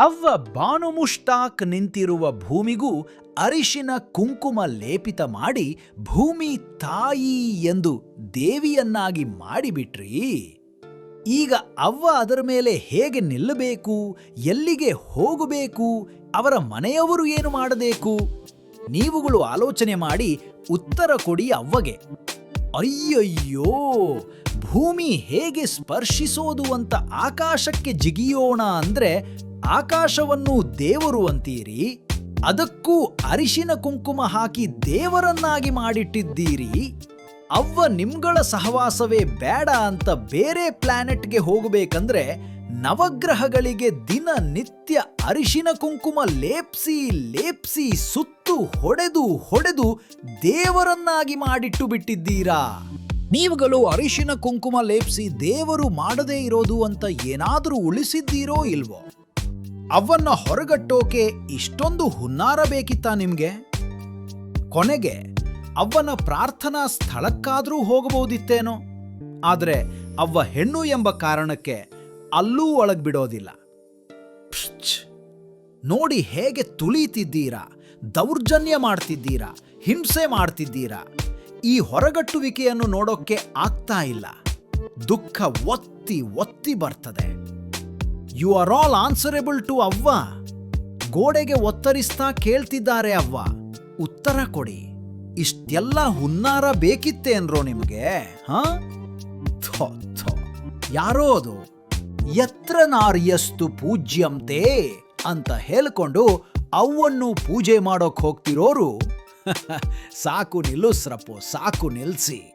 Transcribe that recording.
ಅವ್ವ ಬಾನುಮುಷ್ಟಾಕ್ ನಿಂತಿರುವ ಭೂಮಿಗೂ ಅರಿಶಿನ ಕುಂಕುಮ ಲೇಪಿತ ಮಾಡಿ ಭೂಮಿ ತಾಯಿ ಎಂದು ದೇವಿಯನ್ನಾಗಿ ಮಾಡಿಬಿಟ್ರಿ. ಈಗ ಅವ್ವ ಅದರ ಮೇಲೆ ಹೇಗೆ ನಿಲ್ಲಬೇಕು, ಎಲ್ಲಿಗೆ ಹೋಗಬೇಕು, ಅವರ ಮನೆಯವರು ಏನು ಮಾಡಬೇಕು? ನೀವುಗಳು ಆಲೋಚನೆ ಮಾಡಿ ಉತ್ತರ ಕೊಡಿ ಅವ್ವಗೆ. ಅಯ್ಯಯ್ಯೋ, ಭೂಮಿ ಹೇಗೆ ಸ್ಪರ್ಶಿಸೋದು ಅಂತ ಆಕಾಶಕ್ಕೆ ಜಿಗಿಯೋಣ ಅಂದ್ರೆ ಆಕಾಶವನ್ನು ದೇವರು ಅಂತೀರಿ, ಅದಕ್ಕೂ ಅರಿಶಿನ ಕುಂಕುಮ ಹಾಕಿ ದೇವರನ್ನಾಗಿ ಮಾಡಿಟ್ಟಿದ್ದೀರಿ, ಅವ್ವ ನಿಮ್ಗಳ ಸಹವಾಸವೇ ಬೇಡ ಅಂತ ಬೇರೆ ಪ್ಲಾನೆಟ್ಗೆ ಹೋಗಬೇಕಂದ್ರೆ ನವಗ್ರಹಗಳಿಗೆ ದಿನ ನಿತ್ಯ ಅರಿಶಿನ ಕುಂಕುಮ ಲೇಪ್ಸಿ ಲೇಪ್ಸಿ, ಸುತ್ತು ಹೊಡೆದು ಹೊಡೆದು ದೇವರನ್ನಾಗಿ ಮಾಡಿಟ್ಟು ಬಿಟ್ಟಿದ್ದೀರಾ? ನೀವುಗಳು ಅರಿಶಿನ ಕುಂಕುಮ ಲೇಪ್ಸಿ ದೇವರು ಮಾಡದೇ ಇರೋದು ಅಂತ ಏನಾದರೂ ಉಳಿಸಿದ್ದೀರೋ ಇಲ್ವೋ? ಅವನ್ನ ಹೊರಗಟ್ಟೋಕೆ ಇಷ್ಟೊಂದು ಹುನ್ನಾರ ಬೇಕಿತ್ತಾ ನಿಮ್ಗೆ? ಕೊನೆಗೆ ಅವನ ಪ್ರಾರ್ಥನಾ ಸ್ಥಳಕ್ಕಾದ್ರೂ ಹೋಗಬಹುದಿತ್ತೇನೋ? ಆದರೆ ಅವ್ವ ಹೆಣ್ಣು ಎಂಬ ಕಾರಣಕ್ಕೆ ಅಲ್ಲೂ ಒಳಗ್ ಬಿಡೋದಿಲ್ಲ. ನೋಡಿ ಹೇಗೆ ತುಳಿತಿದ್ದೀರಾ ದೌರ್ಜನ್ಯ ಮಾಡ್ತಿದ್ದೀರಾ, ಹಿಂಸೆ ಮಾಡ್ತಿದ್ದೀರಾ. ಈ ಹೊರಗಟ್ಟುವಿಕೆಯನ್ನು ನೋಡೋಕ್ಕೆ ಆಗ್ತಾ ಇಲ್ಲ. ದುಃಖ ಒತ್ತಿ ಒತ್ತಿ ಬರ್ತದೆ. You are all answerable to ಅವ್ವ. ಗೋಡೆಗೆ ಒತ್ತರಿಸ್ತಾ ಕೇಳ್ತಿದ್ದಾರೆ ಅವ್ವ. ಉತ್ತರ ಕೊಡಿ. ಇಷ್ಟೆಲ್ಲ ಹುನ್ನಾರ ಬೇಕಿತ್ತೇನ್ರೋ ನಿಮ್ಗೆ, ಹಾ. ಯಾರೋ ಅದು? ಎತ್ರ ನಾರ್ಯಸ್ತು ಪೂಜ್ಯಂತೆ ಅಂತ ಹೇಳ್ಕೊಂಡು ಅವನ್ನು ಪೂಜೆ ಮಾಡೋಕ್ ಹೋಗ್ತಿರೋರು. ಸಾಕು ನಿಲ್ಲಿಸ್ರಪ್ಪು ಸಾಕು ನಿಲ್ಸಿ.